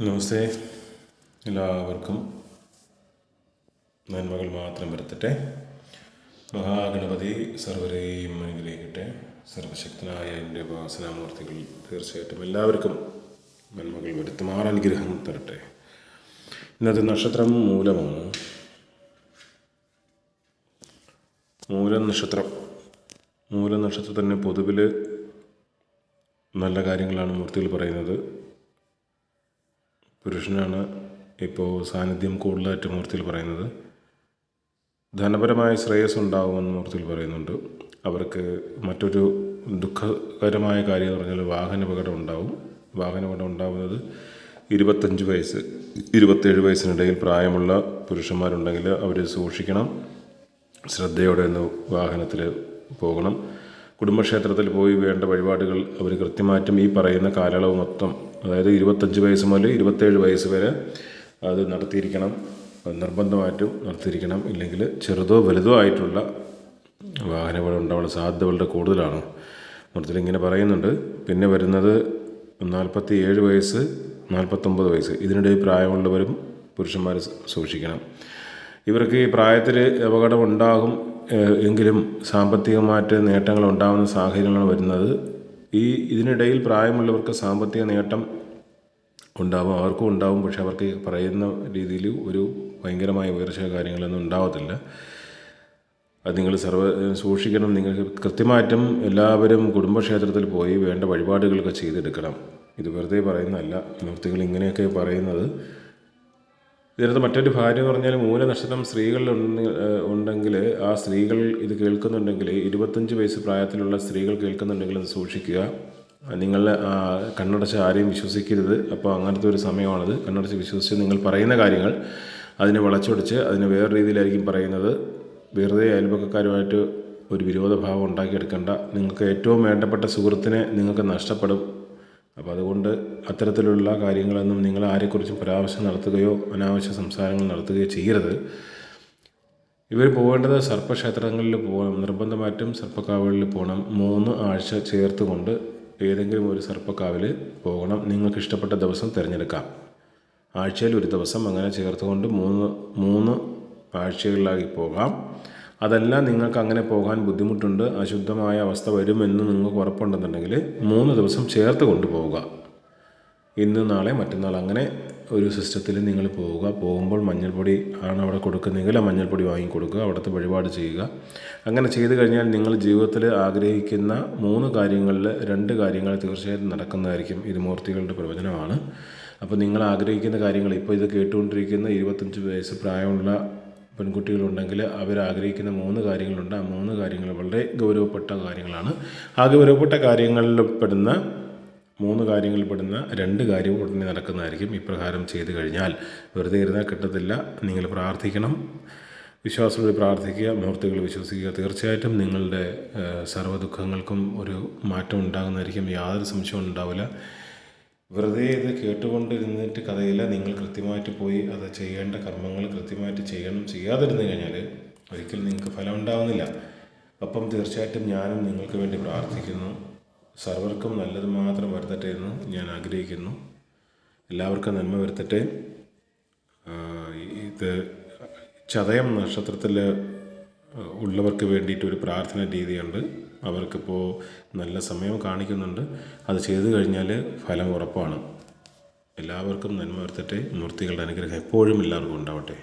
നമസ്തേ. എല്ലാവർക്കും നന്മകൾ മാത്രം വരുത്തട്ടെ. മഹാഗണപതി സർവരെയും അനുഗ്രഹിക്കട്ടെ. സർവശക്തനായ എന്റെ ഉപാസനാമൂർത്തികൾ തീർച്ചയായിട്ടും എല്ലാവർക്കും നന്മകൾ വരുത്തുമാർ അനുഗ്രഹം തരട്ടെ. ഇന്നത്തെ നക്ഷത്രം മൂലമാണ്. മൂലം നക്ഷത്രം മൂലം നക്ഷത്രത്തിന് പൊതുവിൽ നല്ല കാര്യങ്ങളാണ് മൂർത്തികൾ പറയുന്നത്. പുരുഷനാണ് ഇപ്പോൾ സാന്നിധ്യം കൂടുതലായിട്ട് മൂർത്തിയിൽ പറയുന്നത്. ധനപരമായ ശ്രേയസ് ഉണ്ടാകുമെന്ന് മൂർത്തിയിൽ പറയുന്നുണ്ട്. അവർക്ക് മറ്റൊരു ദുഃഖകരമായ കാര്യം എന്ന് പറഞ്ഞാൽ വാഹനാപകടം ഉണ്ടാവും. വാഹനാപകടം ഉണ്ടാകുന്നത് ഇരുപത്തഞ്ച് വയസ്സ് ഇരുപത്തേഴ് വയസ്സിനിടയിൽ പ്രായമുള്ള പുരുഷന്മാരുണ്ടെങ്കിൽ അവർ സൂക്ഷിക്കണം. ശ്രദ്ധയോടെ ഒന്ന് വാഹനത്തിൽ പോകണം. കുടുംബക്ഷേത്രത്തിൽ പോയി വേണ്ട വഴിപാടുകൾ അവർ കൃത്യമായിട്ടും ഈ പറയുന്ന കാലയളവ് മൊത്തം അതായത് ഇരുപത്തഞ്ച് വയസ്സ് മുതൽ ഇരുപത്തേഴ് വയസ്സ് വരെ അത് നടത്തിയിരിക്കണം. നിർബന്ധമായിട്ടും നടത്തിയിരിക്കണം. ഇല്ലെങ്കിൽ ചെറുതോ വലുതോ ആയിട്ടുള്ള വാഹനപകടം ഉണ്ടാവാനുള്ള സാധ്യത വളരെ കൂടുതലാണ്. മൊത്തത്തിൽ ഇങ്ങനെ പറയുന്നുണ്ട്. പിന്നെ വരുന്നത് നാൽപ്പത്തി ഏഴ് വയസ്സ് നാൽപ്പത്തൊമ്പത് വയസ്സ്. ഇതിനിടയിൽ പ്രായമുള്ളവരും പുരുഷന്മാർ സൂക്ഷിക്കണം. ഇവർക്ക് ഈ പ്രായത്തിൽ അപകടം ഉണ്ടാകും എങ്കിലും സാമ്പത്തികമായിട്ട് നേട്ടങ്ങൾ ഉണ്ടാകുന്ന സാഹചര്യങ്ങളാണ് വരുന്നത്. ഈ ഇതിനിടയിൽ പ്രായമുള്ളവർക്ക് സാമ്പത്തിക നേട്ടം ഉണ്ടാവും അവർക്കും ഉണ്ടാവും പക്ഷെ അവർക്ക് പറയുന്ന രീതിയിൽ ഒരു ഭയങ്കരമായ ഉയർച്ച കാര്യങ്ങളൊന്നും ഉണ്ടാവത്തില്ല. അത് നിങ്ങൾ സർവ സൂക്ഷിക്കണം. നിങ്ങൾക്ക് കൃത്യമായിട്ടും എല്ലാവരും കുടുംബക്ഷേത്രത്തിൽ പോയി വേണ്ട വഴിപാടുകളൊക്കെ ചെയ്തെടുക്കണം. ഇത് വെറുതെ പറയുന്നതല്ല. മൂർത്തികൾ ഇങ്ങനെയൊക്കെ പറയുന്നത്. ഇതിനകത്ത് മറ്റൊരു ഭാര്യ എന്ന് പറഞ്ഞാൽ മൂലനക്ഷത്രം സ്ത്രീകളിൽ ഉണ്ടെങ്കിൽ ആ സ്ത്രീകൾ ഇത് കേൾക്കുന്നുണ്ടെങ്കിൽ ഇരുപത്തഞ്ച് വയസ്സ് പ്രായത്തിലുള്ള സ്ത്രീകൾ കേൾക്കുന്നുണ്ടെങ്കിൽ അത് സൂക്ഷിക്കുക. നിങ്ങൾ കണ്ണടച്ച് ആരെയും വിശ്വസിക്കരുത്. അപ്പോൾ അങ്ങനത്തെ ഒരു സമയമാണത്. കണ്ണടച്ച് വിശ്വസിച്ച് നിങ്ങൾ പറയുന്ന കാര്യങ്ങൾ അതിനെ വളച്ചൊടിച്ച് അതിനെ വേറെ രീതിയിലായിരിക്കും പറയുന്നത്. വെറുതെ അയൽപക്കക്കാരുമായിട്ട് ഒരു വിരോധഭാവം ഉണ്ടാക്കിയെടുക്കേണ്ട. നിങ്ങൾക്ക് ഏറ്റവും വേണ്ടപ്പെട്ട സുഹൃത്തിനെ നിങ്ങൾക്ക് നഷ്ടപ്പെടും. അപ്പോൾ അതുകൊണ്ട് അത്തരത്തിലുള്ള കാര്യങ്ങളൊന്നും നിങ്ങൾ ആരെക്കുറിച്ചും പരാമർശം നടത്തുകയോ അനാവശ്യ സംസാരങ്ങൾ നടത്തുകയോ ചെയ്യരുത്. ഇവർ പോകേണ്ടത് സർപ്പക്ഷേത്രങ്ങളിൽ പോകണം നിർബന്ധമായിട്ടും സർപ്പക്കാവുകളിൽ പോകണം. മൂന്ന് ആഴ്ച ചേർത്തുകൊണ്ട് ഏതെങ്കിലും ഒരു സർപ്പക്കാവിൽ പോകണം. നിങ്ങൾക്ക് ഇഷ്ടപ്പെട്ട ദിവസം തിരഞ്ഞെടുക്കാം. ആഴ്ചയിൽ ഒരു ദിവസം അങ്ങനെ ചേർത്തുകൊണ്ട് മൂന്ന് മൂന്ന് ആഴ്ചകളിലായി പോകാം. അതല്ല നിങ്ങൾക്ക് അങ്ങനെ പോകാൻ ബുദ്ധിമുട്ടുണ്ട് അശുദ്ധമായ അവസ്ഥ വരുമെന്ന് നിങ്ങൾക്ക് ഉറപ്പുണ്ടെന്നുണ്ടെങ്കിൽ മൂന്ന് ദിവസം ചേർത്ത് കൊണ്ടുപോവുക. ഇന്ന് നാളെ മറ്റന്നാൾ അങ്ങനെ ഒരു സിസ്റ്റത്തിൽ നിങ്ങൾ പോവുക. പോകുമ്പോൾ മഞ്ഞൾപ്പൊടി ആണ് അവിടെ കൊടുക്കുന്നതെങ്കിൽ ആ മഞ്ഞൾപ്പൊടി വാങ്ങി കൊടുക്കുക അവിടുത്തെ വഴിപാട് ചെയ്യുക. അങ്ങനെ ചെയ്തു കഴിഞ്ഞാൽ നിങ്ങൾ ജീവിതത്തിൽ ആഗ്രഹിക്കുന്ന മൂന്ന് കാര്യങ്ങളിൽ രണ്ട് കാര്യങ്ങൾ തീർച്ചയായിട്ടും നടക്കുന്നതായിരിക്കും. ഇത് മൂർത്തികളുടെ പ്രവചനമാണ്. അപ്പോൾ നിങ്ങൾ ആഗ്രഹിക്കുന്ന കാര്യങ്ങൾ ഇപ്പോൾ ഇത് കേട്ടുകൊണ്ടിരിക്കുന്ന ഇരുപത്തഞ്ച് വയസ്സ് പ്രായമുള്ള പെൺകുട്ടികളുണ്ടെങ്കിൽ അവർ ആഗ്രഹിക്കുന്ന മൂന്ന് കാര്യങ്ങളുണ്ട്. ആ മൂന്ന് കാര്യങ്ങൾ വളരെ ഗൗരവപ്പെട്ട കാര്യങ്ങളാണ്. ആ ഗൗരവപ്പെട്ട കാര്യങ്ങളിൽ പെടുന്ന മൂന്ന് കാര്യങ്ങളിൽ പെടുന്ന രണ്ട് കാര്യം ഉടനെ നടക്കുന്നതായിരിക്കും ഇപ്രകാരം ചെയ്തു കഴിഞ്ഞാൽ. വെറുതെ ഇരുന്നാൽ കിട്ടത്തില്ല. നിങ്ങൾ പ്രാർത്ഥിക്കണം. വിശ്വാസത്തോടെ പ്രാർത്ഥിക്കുക. മുഹൂർത്തുകൾ വിശ്വസിക്കുക. തീർച്ചയായിട്ടും നിങ്ങളുടെ സർവ ദുഃഖങ്ങൾക്കും ഒരു മാറ്റം ഉണ്ടാകുന്നതായിരിക്കും. യാതൊരു സംശയവും ഉണ്ടാവില്ല. വെറുതെ ഇത് കേട്ടുകൊണ്ടിരുന്നിട്ട് കഥയില്ല നിങ്ങൾ കൃത്യമായിട്ട് പോയി അത് ചെയ്യേണ്ട കർമ്മങ്ങൾ കൃത്യമായിട്ട് ചെയ്യണം ചെയ്യാതിരുന്നു കഴിഞ്ഞാൽ ഒരിക്കലും നിങ്ങൾക്ക് ഫലം ഉണ്ടാവുന്നില്ല. അപ്പം തീർച്ചയായിട്ടും ഞാനും നിങ്ങൾക്ക് വേണ്ടി പ്രാർത്ഥിക്കുന്നു. സർവർക്കും നല്ലത് മാത്രം വരുത്തട്ടെ എന്ന് ഞാൻ ആഗ്രഹിക്കുന്നു. എല്ലാവർക്കും നന്മ വരുത്തട്ടെ. ഇത് ചതയം നക്ഷത്രത്തിൽ ഉള്ളവർക്ക് വേണ്ടിയിട്ട് ഒരു പ്രാർത്ഥന രീതിയുണ്ട്. അവർക്കിപ്പോൾ നല്ല സമയം കാണിക്കുന്നുണ്ട്. അത് ചെയ്തു കഴിഞ്ഞാൽ ഫലം ഉറപ്പാണ്. എല്ലാവർക്കും നന്മ വരുത്തട്ടെ. മൂർത്തികളുടെ അനുഗ്രഹം എപ്പോഴും എല്ലാവർക്കും ഉണ്ടാവട്ടെ.